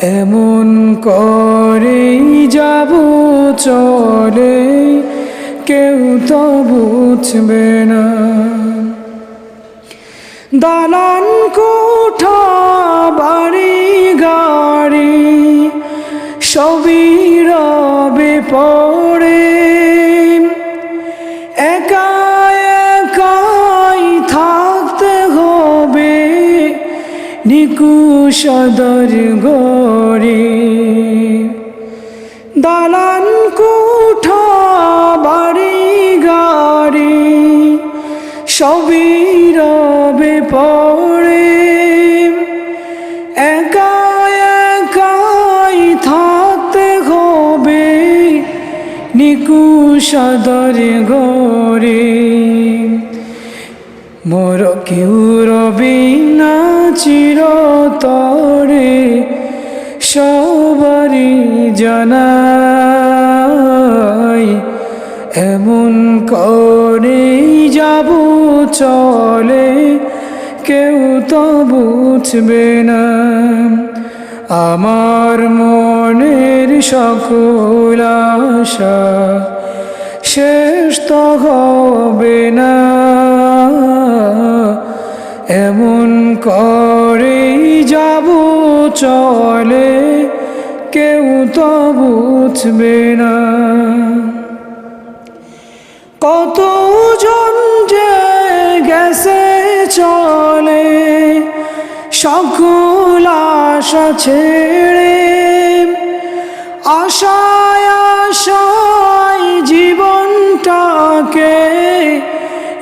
এমন করে যাব, চলে কেউ তো বুঝবে না। দালান কোঠা, বাড়ি, গাড়ি, সবই রবে পড়ে। একা নিকুশদর গড়ে দালান কোঠা বাড়ি গাড়ি, সবই রবে পড়ে। একা একাই থাকতে হবে নিকুশদর গড়ে মোর কেউ রবি না চিরতরে, সবারই জানাই এমন করে যাব চলে, কেউ তো বুঝবে না। আমার মনের সকল আশা শেষ তো হবে না। এমন করে যাব, চলে কেউ তো বুঝবে না। কত জন যে গেছে চলে, সকল আশা ছেড়ে, আশায় আশায় জীবনটাকে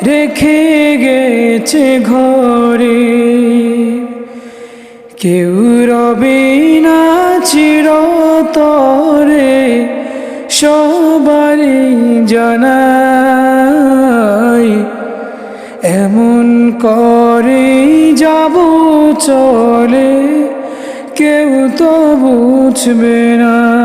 রেখে গেছে ঘরে। কেউ রবি না চিরতরে সবারই জানাই এমন করে যাব চলে কেউ তো বুঝবে না।